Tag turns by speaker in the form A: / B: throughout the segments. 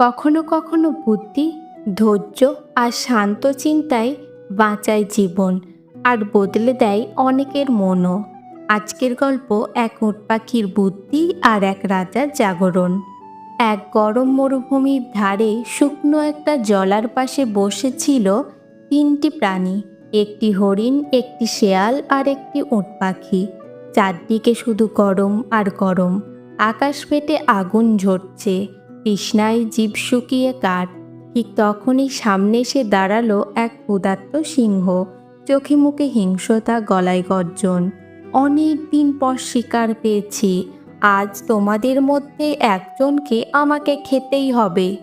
A: কখনো কখনো বুদ্ধি, ধৈর্য আর শান্ত চিন্তায় বাঁচায় জীবন আর বদলে দেয় অনেকের মনও। আজকের গল্প এক উট পাখির বুদ্ধি আর এক রাজার জাগরণ। এক গরম মরুভূমির ধারে শুকনো একটা জলার পাশে বসেছিল তিনটি প্রাণী, একটি হরিণ, একটি শেয়াল আর একটি উট পাখি। চারদিকে শুধু গরম আর গরম, আকাশ ফেটে আগুন ঝরছে। তৃষ্ণায় জীব শুকিয়ে কাঠ। ঠিক তখনই সামনে এসে দাঁড়াল এক উদাত্ত সিংহ। চোখে মুখে হিংসতা গলায় গর্জন। অনেক দিন পর শিকার পেয়েছি। আজ তোমাদের মধ্যে একজনকে আমাকে খেতেই হবে।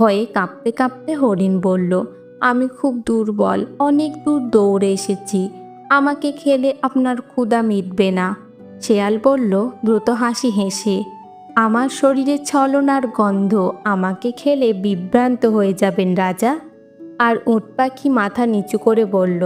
A: হয়ে কাঁপতে কাঁপতে হরিণ বলল, আমি খুব দুর্বল, অনেক দূর দৌড়ে এসেছি। আমাকে খেলে আপনার ক্ষুধা মিটবে না। শেয়াল বলল, দ্রুত হাসি হেসে। আমার শরীরে ছলনার গন্ধ, আমাকে খেলে বিভ্রান্ত হয়ে যাবেন রাজা। আর উট পাখি মাথা নিচু করে বলল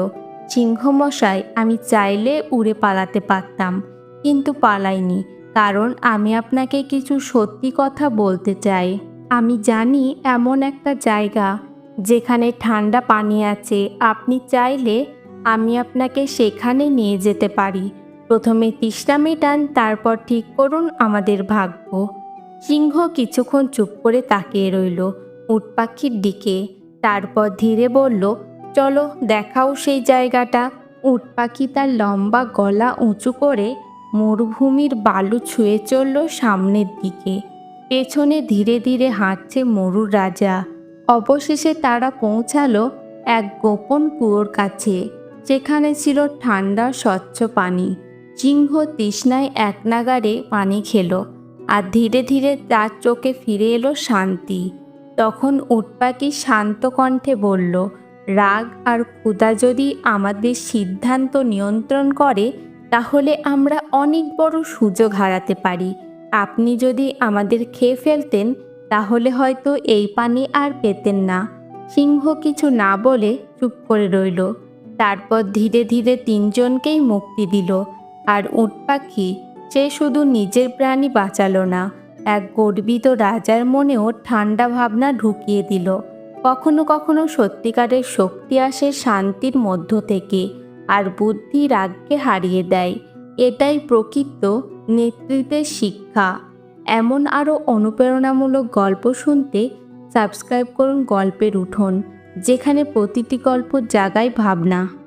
A: সিংহমশাই আমি চাইলে উড়ে পালাতে পারতাম, কিন্তু পালাইনি, কারণ আমি আপনাকে কিছু সত্যি কথা বলতে চাই। আমি জানি এমন একটা জায়গা, যেখানে ঠান্ডা পানি আছে, আপনি চাইলে আমি আপনাকে সেখানে নিয়ে যেতে পারি। প্রথমে তৃষ্ণা মেটান, তারপর ঠিক করুন আমাদের ভাগ্য। সিংহ কিছুক্ষণ চুপ করে তাকিয়ে রইল উট পাখির দিকে। তারপর ধীরে বলল, চলো দেখাও সেই জায়গাটা। উট পাখি তার লম্বা গলা উঁচু করে মরুভূমির বালু ছুঁয়ে চলল সামনের দিকে। পেছনে ধীরে ধীরে হাঁটছে মরুর রাজা। অবশেষে তারা পৌঁছালো এক গোপন কুয়োর কাছে, যেখানে ছিল ঠান্ডা স্বচ্ছ পানি। সিংহ তৃষ্ণায় এক নাগারে পানি খেলো আর ধীরে ধীরে তার চোখে ফিরে এলো শান্তি। তখন উটপাকি শান্ত কণ্ঠে বলল, রাগ আর ক্ষুদা যদি আমাদের সিদ্ধান্ত নিয়ন্ত্রণ করে, তাহলে আমরা অনেক বড় সুযোগ হারাতে পারি। আপনি যদি আমাদের খেয়ে ফেলতেন, তাহলে হয়তো এই পানি আর পেতেন না। সিংহ কিছু না বলে চুপ করে রইল। তারপর ধীরে ধীরে তিনজনকেই মুক্তি দিল। আর উট পাখি সে শুধু নিজের প্রাণী বাঁচালো না, এক গর্বিত রাজার মনেও ঠান্ডা ভাবনা ঢুকিয়ে দিল। কখনো কখনো সত্যিকারের শক্তি আসে শান্তির মধ্য থেকে আর বুদ্ধি রাগকে হারিয়ে দেয়। এটাই প্রকৃত নেতৃত্বের শিক্ষা। এমন আরও অনুপ্রেরণামূলক গল্প শুনতে সাবস্ক্রাইব করুন গল্পের উঠোন, যেখানে প্রতিটি গল্প জাগায় ভাবনা।